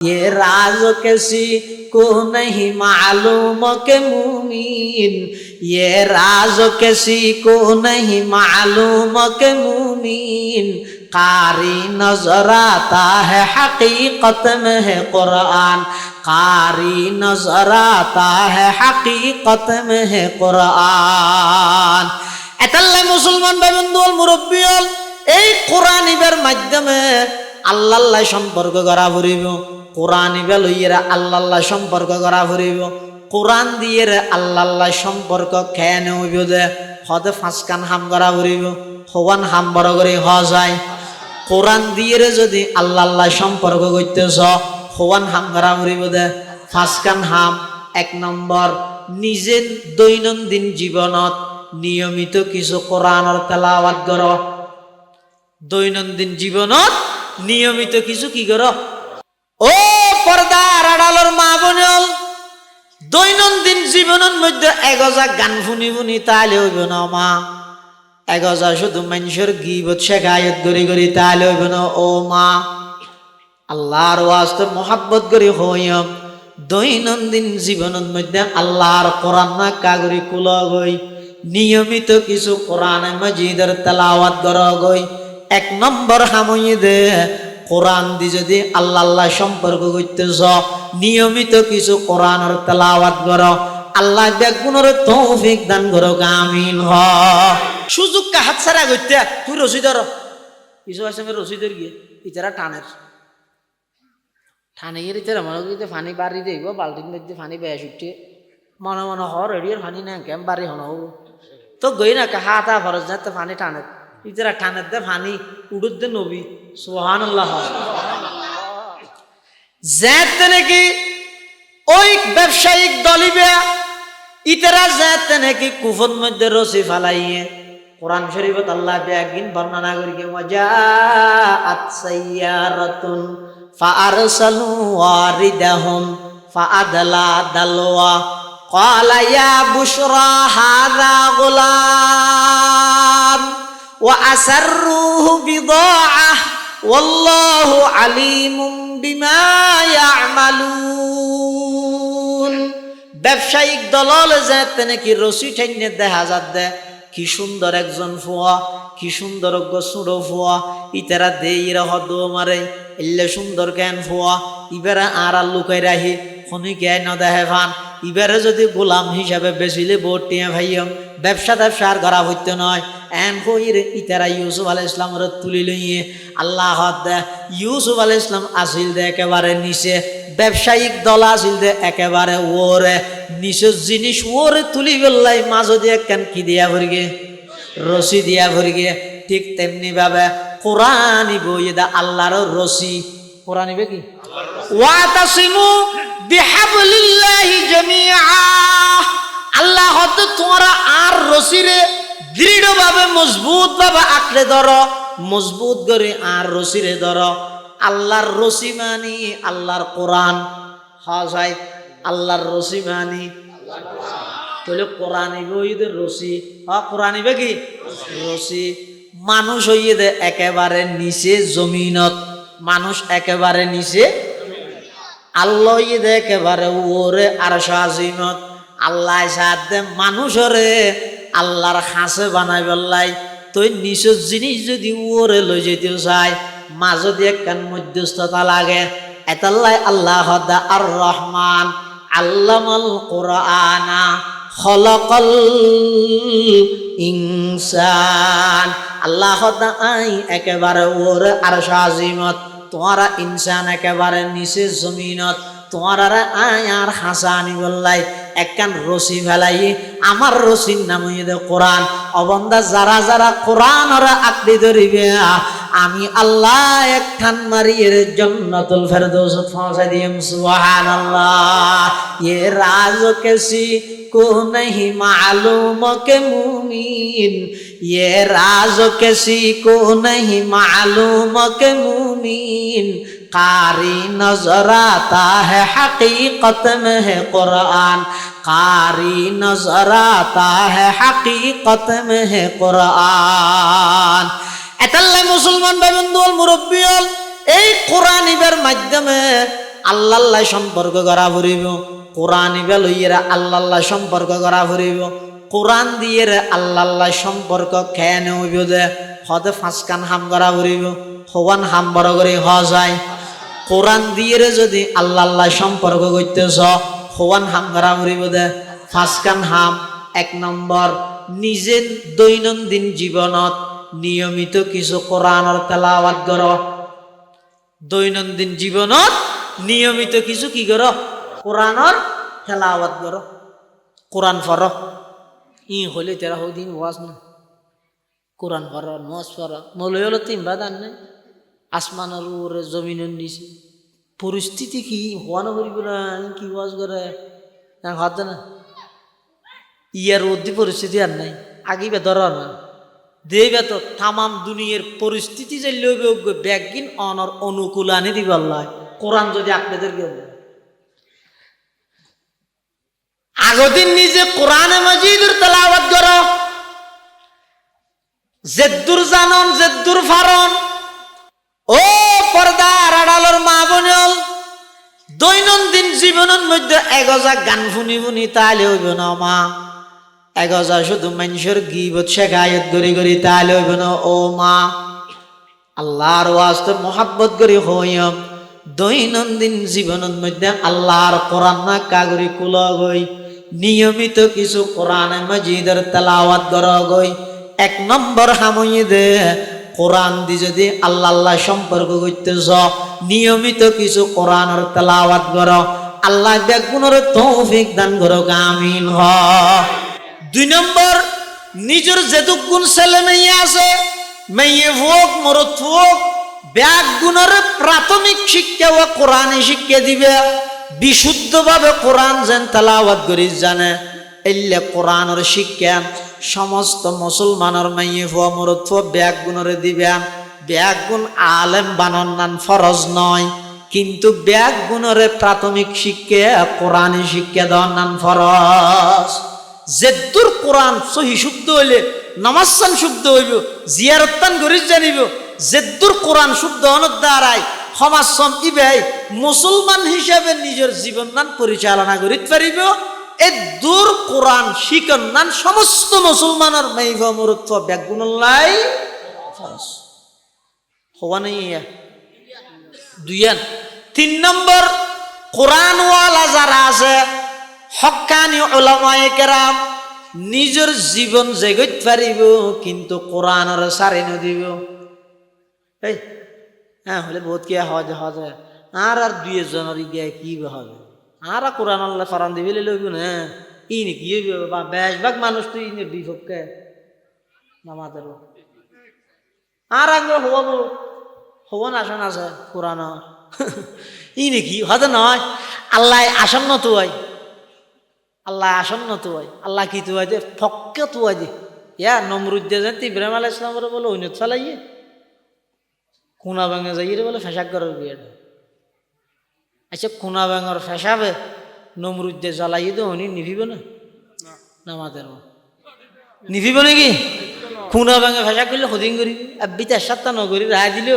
ये राज किसी को नहीं मालूम के मुमीन ये राज किसी को नहीं मालूम के मुमीन कारी नजर आता है हकीकत में है कुरान कारी नजर आता है हकीकत में है कुरान এতাল্লাই মুসলমান ভাই বন্ধুল মুরব্বীল এই কোরআন ইবের মাধ্যমে আল্লাহ সম্পর্ক করা ফুরিব। কোরআন ইবে আল্লাহ সম্পর্ক করা ফুরিব। কোরআন দিয়ে আল্লাহ সম্পর্ক খেয়ে হইব যে, হদে ফাঁসকান হাম করা ফুরিব হওয়ান হাম বড় করে হ যায়। কোরআন দিয়ে যদি আল্লাহ সম্পর্ক করতেছ হওয়ান হাম করা ফুরিব দে ফাঁসকান হাম এক নম্বর। নিজের দৈনন্দিন জীবনত নিয়মিত কিছু কোরআনের তেলাওয়াত কর। দৈনন্দিন জীবনত নিয়মিত কিছু কি কর? ও পর্দার আড়ালর মা বোনল, দৈনন্দিন জীবনের মধ্যে এগজা গান শুনি শুনি তাহলে হইব না মা। এগজা শুধু মানুষের গিবত শেখায়ত করি করি তাহলে হইব না ও মা। আল্লাহর ওয়াস্তে মহাব্বত করি হইম দৈনন্দিন জীবনের মধ্যে আল্লাহর কোরআন না কাগরি কুল গই নিয়মিত কিছু কোরআন মজিদের তেলাওয়াত কর গই এক নম্বর হামই দে। কোরআন দি যদি আল্লাহ আল্লাহ সম্পর্ক করতেছ, নিয়মিত কিছু কোরআনের তেলাওয়াত কর। আল্লাহ বেগুনের তৌফিক দান করো আমিন হ। সুযোগ কা হাত ছাড়া করতে, তুই রসিদর আছে আমি রসিদর গিয়ে, ইতারা টানের। ঠানে গিয়ে ইতারা মনে করি ফানি বাড়ি দেব বাল্টির মধ্যে ফানি বেশ উঠে মনে মনে হ, রেডিওর ফানি না, কেম বাড়ি হন তো গই না হাতা ফরজ, না তো ফানি টানের। ইতারা টানের দে ফানি উড়ুর দে নবী সোহান আল্লাহ যেতে নাকি ওই ব্যবসায়িক দলিবে ইতারা যেতে নাকি কুফর মধ্যে রসি ফালাইয়ে কোরআন শরীফত আল্লাহ একদিন বর্ণনা করি কে মজা আতসাইয়ারাতুন ফাআরসালু ওয়ারিদাহুম ফাআদলা দালওয়া قال يا بشرى هذا غلام وأسروه بضاعة والله عليم بما يعملون ব্যবসায়িক দলাল যাতে নাকি রসি ঠাইনে দেখা যাত দে কি সুন্দর একজন ফুয়া কি সুন্দর সুড়ো ফুয়া ইতারা দে ইরা হদ মারে এলে সুন্দর কেন ফুয়া ইবেরা আর আর লুকাই রাহি খনি কে ন দেহে ফান ইবারে যদি গোলাম হিসাবে বেচিলে বোট টিয়া ভাইয়ম ব্যবসা ব্যবসা আর করা হইতে নয়। এন কইর ইতারা ইউসুফ আলাই ইসলামের তুলি লইয়ে আল্লাহ ইউসুফ আলাই ইসলাম আসিল দে একেবারে নিচে ব্যবসায়িক দল আসিল দে একেবারে ওরে নিচের জিনিস ওরে তুলি বেল্লাই মাঝো দিয়ে কেন কি দিয়া ভরিগে? রশি দিয়া ভরিগে ঠিক তেমনি ভাবে কোরআন বই দা আল্লাহর রশি। কোরআন ইবে কি? ওয়াতাসিমু বিহাবলিল্লাহি জামিআ। আল্লাহ হয়তো তোমরা আর রশিরে দৃঢ়ভাবে মজবুত ভাবে আঁকড়ে ধরো, মজবুত করে আর রশিরে ধরো। আল্লাহর রশি মানি আল্লাহর কোরআন। হয় আল্লাহর রশি মানি। তাহলে কোরআন ইবেদের রশি। হ কোরআন ইবে কি? রশি। মানুষ হইয়ে দে একেবারে নিচে জমিনত। মানুষ একেবারে নিচে আল্লাহ একেবারে ওরে আর সাজিমত আল্লাহ দে, মানুষরে আল্লাহর হাসে বানাই পেলাই তুই নিচের জিনিস যদি ওরে লই যেতে চাই, মাঝে দিয়ে একখান মধ্যস্থতা লাগে? এতাল্লাই আল্লাহ আর রহমান আল্লামাল কোরআনা খলকল ইনসান। আল্লাহ আই একেবারে ওরে আর সাজিমত তোমারা ইনসান একেবারে নিচে জমিনত তোমারা আয় আর হাসানি বললাই। একখান রশি ফেলাই আমার রশির নাম হইতে কোরআন অবন্দা যারা যারা কোরআন ওরা আকড়ি ধরিবে আমি আল্লাহ একখান মারিয়ে জন্নতুল ফেরদৌস পৌঁছে দিম সুবহানাল্লাহ ये राज किसी को नहीं मालूम के मुमीन ये राज किसी को नहीं मालूम के मुमीन قاری نظر آتا ہے, حقیقت میں ہے قرآن۔ قاری نظر آتا ہے, حقیقت میں ہے قرآن۔ এতাল্লাই মুসলমান ভাই বন্ধুল মুরব্বিয়ল এই কোরআন ইবের মাধ্যমে আল্লাহ সম্পর্ক করা ভরিব কোরআন ইবে লইয়েরা আল্লাহ সম্পর্ক করা ভরিব কোরআন দিয়ে আল্লাহ সম্পর্ক খেয়ে নেব দে হদে ফাঁসকান হাম করা ভরিব হওয়ান হাম বড় করে হ যায় কোরআন দিয়ে যদি আল্লাহ আল্লাহ সম্পর্ক করতেছ হওয়ান হাম করা ফুরিব দে ফাঁসকান হাম, এক নম্বর, নিজের দৈনন্দিন জীবনত নিয়মিত কিছু কোরআনের তেলাওয়াত কর। দৈনন্দিন জীবনত নিয়মিত কিছু কি কর? কোরআনের তেলাওয়াত কর। কোরআন ফর ই হলে তেরা দিন ওয়াজ না। কোরআন ফর নজ ফর মলয় হলো তিন বাদ আন নাই। আসমানের উপরে, জমিনের নিচে। পরিস্থিতি কি? হওয়ানো করিব না কি ওয়াজ করে? না হাত না। ইয়ার অধি পরিস্থিতি আর নাই। আগিবে ধর না দেবে তো তামাম দুনিয়ার পরিস্থিতি যে লইবে ব্যাগিন অনর অনুকূল আনি দিব আল্লাহ। কোরআন যদি আপনাদেরকে আগদিন নিজে কোরআনে মজিদুর তেলাওয়াত করো। জেদ্দুর জানন, জেদ্দুর ফারন। ও পর্দার আড়ালোর মা বোনল, দৈনন্দিন জীবনের মধ্যে এগজা গান শুনি শুনি তাহলে হইব না মা। এগজা শুধু মানুষের গিবত শেখায়ত করি করি তাহলে হইব না। ও মা, আল্লাহর ওয়াস্তে মহাব্বত করি হইম দৈনন্দিন জীবনের মধ্যে আল্লাহর কোরআন না কাগরি কুল গই নিয়মিত কিছু কোরআন মজিদের তেলাওয়াত কর গই এক নম্বর হামই দে কোরআন দি যদি আল্লাহ আল্লাহ সম্পর্ক করতেছ, নিয়মিত কিছু কোরআনের তেলাওয়াত কর, আল্লাহ বেগুনের তৌফিক দান করো আমিন হ। দুই নম্বর, নিজের যেটুক গুণ ছেলে মেয়ে আছে, মেয়ে হোক মরত হোক, ব্যাগ গুণের প্রাথমিক শিক্ষা ও কোরআনে শিক্ষা দিবে। বিশুদ্ধভাবে কোরআন যেন তালাওয়াত করি জানে, এলে কোরআনের শিক্ষা সমস্ত মুসলমানের মেয়ে হওয়া মরত ব্যাগ গুণরে দিবেন ব্যাগ গুণ আলেম বানান ফরজ নয়। কিন্তু ব্যাগ গুণরে প্রাথমিক শিক্ষা কোরআনে শিক্ষা দেওয়ার নান ফরজ। জেদ্দুর কোরআন সহি শুদ্ধ হইলে নামাজান শুদ্ধ হইব জিয়ারত্তান গরিজ জানিব জেদ্দুর কোরআন শুদ্ধ হনের দ্বারাই সমাজ সম ইবাই মুসলমান হিসাবে নিজের জীবন পরিচালনা করিতে পারিব। এই দূর কোরআন শিকন নান সমস্ত মুসলমানের মেঘ মরুত্ব ব্যাগুণলাই হওয়া নেই ইয়া দুইয়ান। তিন নম্বর, কোরআনওয়ালা যারা আছে, হকানি ওলামায়ে কেরাম, নিজের জীবন জেগত পারিব, কিন্তু কোরআনের সারি নদিব এই হ্যাঁ হলে বহুত কি হজ হজ। আর আর দুই জনের গিয়ে কি হবে? আর কোরআন আল্লাহ ফারান দিবি লইব না। ই নাকি বা বেশভাগ মানুষ তো ইনের বিপক্ষে নামাজের আর আগে হব না আসন আছে কোরআন। ই নাকি হয়তো নয়। আল্লাহ আসন্ন তো হয় আল্লাহ আসন্ন তো হয় আল্লাহ কি তো হয় যে ফক্কে তো হয় যে ইয়া নমরুদ্দে যেন ইব্রাহিম আলাহ ইসলামের বলে ঐনত চালাইয়ে কোনা ভাঙে যাই রে বলে, ফেসাক করার বিয়েটা আচ্ছা কোনা ভাঙর ফেসাবে নমরুদ্দে জ্বালাইয়ে তো উনি নিভিব না? নামাজের নিভিব নাকি? খুনা ভাঙে ফেসা করলে সদিন করি। আব্বিতে সাতটা নগরী রায় দিল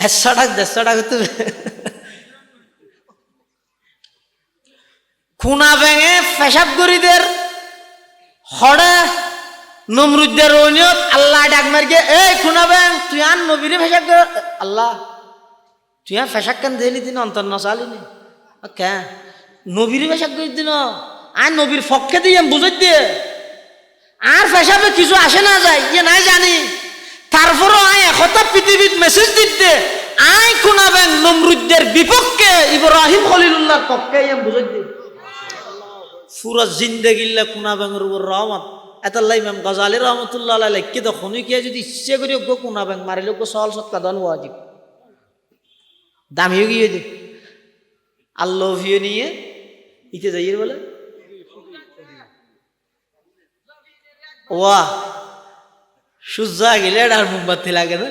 একশো টাকা দেড়শো টাকা তো খুনা ভেঙে পেশাব করিদের হড়ে নমরুদ্দের রৌনিয়ত আল্লাহ ডাক মারকে এই খুনা ব্যাং তুই আন নবীরে ফেসাব কর আল্লাহ তুই আর ফেসাক কেন দিলি দিন? অন্তর নচালিনি কে নবীরে ফেসাব করে দিন। আর নবীর পক্ষে দিয়ে বুঝাই দিয়ে। আর ফেসাবে কিছু আসে না যায় ইয়ে নাই জানি। তারপরও আয় একতা পৃথিবীত মেসেজ দিতে আয় খুনাবেন নমরুদ্দের বিপক্ষে, ইব্রাহিম খলিলুল্লাহর পক্ষে ইয়ে বুঝাই দিয়ে। পুরা জিন্দগিল্লা কুনা ব্যাঙের উপর রহমত। এতাল্লাই ইমাম গজালি রহমতুল্লাহ লেখকে তো খনিকিয়া যদি ইচ্ছে করি গো কুনা ব্যাং মারিলে গো সহল সৎকা দন ওয়াজিব। দামিও গিয়ে যে আল্লাহ ভিয়ে নিয়ে ইতে যাইয়ে বলে। ওয়া সূর্য গেলে আর মোমবাতি লাগে না।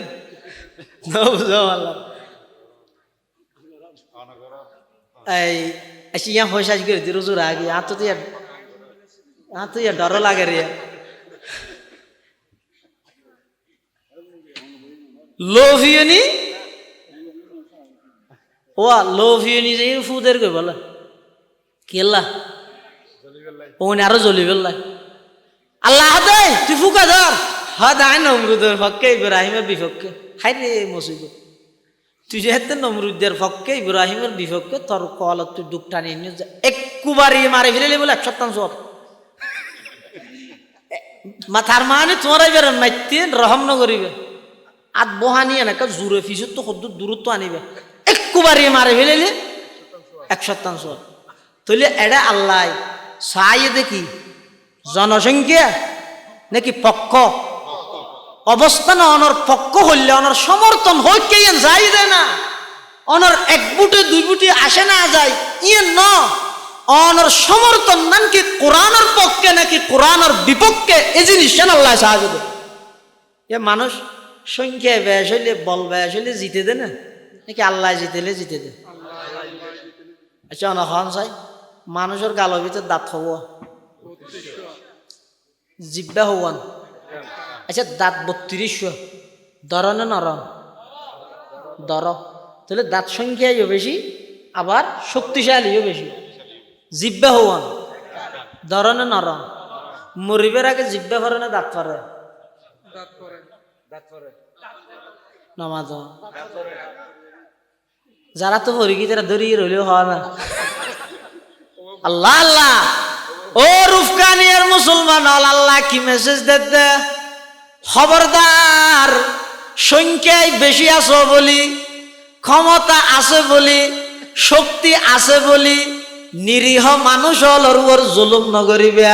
এই আচ্ছা ইয়া পয়সা করে দিল জোর আগে। আর তো ইয়ার আর তো ইয়ার ডরও লাগে রে। ও লোভিয়ে নিজে ফুদের কই বলে? কি আল্লাহ? ও আরও জ্বলি বেল্লাই আল্লাহ দে তুই ফুকা ধর। হা দায় নমরুদের পক্ষে ইব্রাহিমের বিপক্ষে হাই রে মসজিদ। তুই যেহেতু নমরুদের পক্ষে ইব্রাহিমের বিপক্ষে তোর কল তুই দুঃখ টানি নিয়ে যা। একবারই মারে ফেলে বলে এক সপ্তাহ সব মাথার মানে তোমার এবার মাইতে রহম নগরিবে। আত বহানি এনেকা জোরে ফিসুর তো সদ্য দূরত্ব আনিবে। একবারই মারে ফেলে এক শতাংশ তাহলে এটা আল্লাহ চাই দেখি, জনসংখ্যা নাকি পক্ষ? অবস্থান অনর পক্ষ হইলে অনর সমর্থন হইকে ইয়ে যাই দে না। অনর এক বুটে, দুই বুটে আসে না যায় ইয়ে ন। অনর সমর্থন মান কি কোরআনের পক্ষে, নাকি কোরআনের বিপক্ষে এই জিনিস আল্লাহ সাহায্য দেয়। এ মানুষ সংখ্যায় ব্যাস হইলে, বল ব্যাস হইলে জিতে দে না। নাকি আল্লাহ জিতেলে জিতে দে। আচ্ছা অনখন চাই মানুষের গালৰ ভিতৰত দাঁত হব। জিব্বা হওয়ান আচ্ছা দাঁত বত্রিশ দর না নরম দর। তাহলে দাঁত সংখ্যাও বেশি আবার শক্তিশালীও বেশি। জিব্বা হওয়ান দর না নরম মরিবের আগে জিব্বা ভরে না দাঁত ভরে নমাজ যারা তো ভরি তারা ধরিয়ে রইলেও হওয়া না। আল্লাহ আল্লাহ। ও রুফকানিয়ার মুসলমান, আল্লাহ কি মেসেজ দিতে খবরদার, সংখ্যায় বেশি আছো বলি, ক্ষমতা আছে বলি, শক্তি আছে বলি, নিরীহ মানুষ হল ওর জুলুম নগরিবে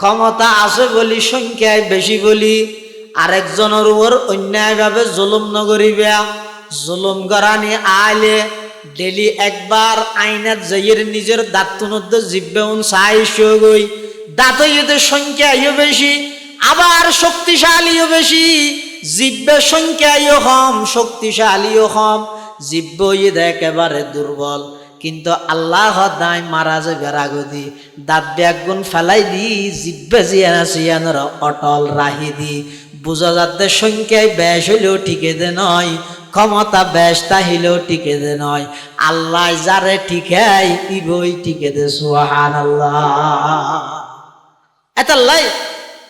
ক্ষমতা আছে বলি, সংখ্যায় বেশি বলি আরেকজনের উপর অন্যায়ভাবে জুলুম নগরিবে জুলুম করানি আইলে ডেলি একবার আইনাত যাইয়ের নিজের দাঁতুনত জিব্বেউন সাইশ গই দাঁত ইয়েদের সংখ্যাও বেশি আবার শক্তিশালীও বেশি জিব্বের সংখ্যাও কম, শক্তিশালীও হম জিব্ব ইদ একেবারে দুর্বল কিন্তু আল্লাহ দায় মারা যাবে রাগদি দাঁত ব্যাগুন ফেলাই দি, জিব্বে জিয়ানা সিয়ানোর অটল রাহি দি। বুঝা যাতে সংখ্যায় ব্যাস হইলেও দে নয়। ক্ষমতা বেশ তাহিলেও টিকে দে নয়। আল্লাহ যারে টিকে ইবই টিকে দে সুহান আল্লাহ এটা লাই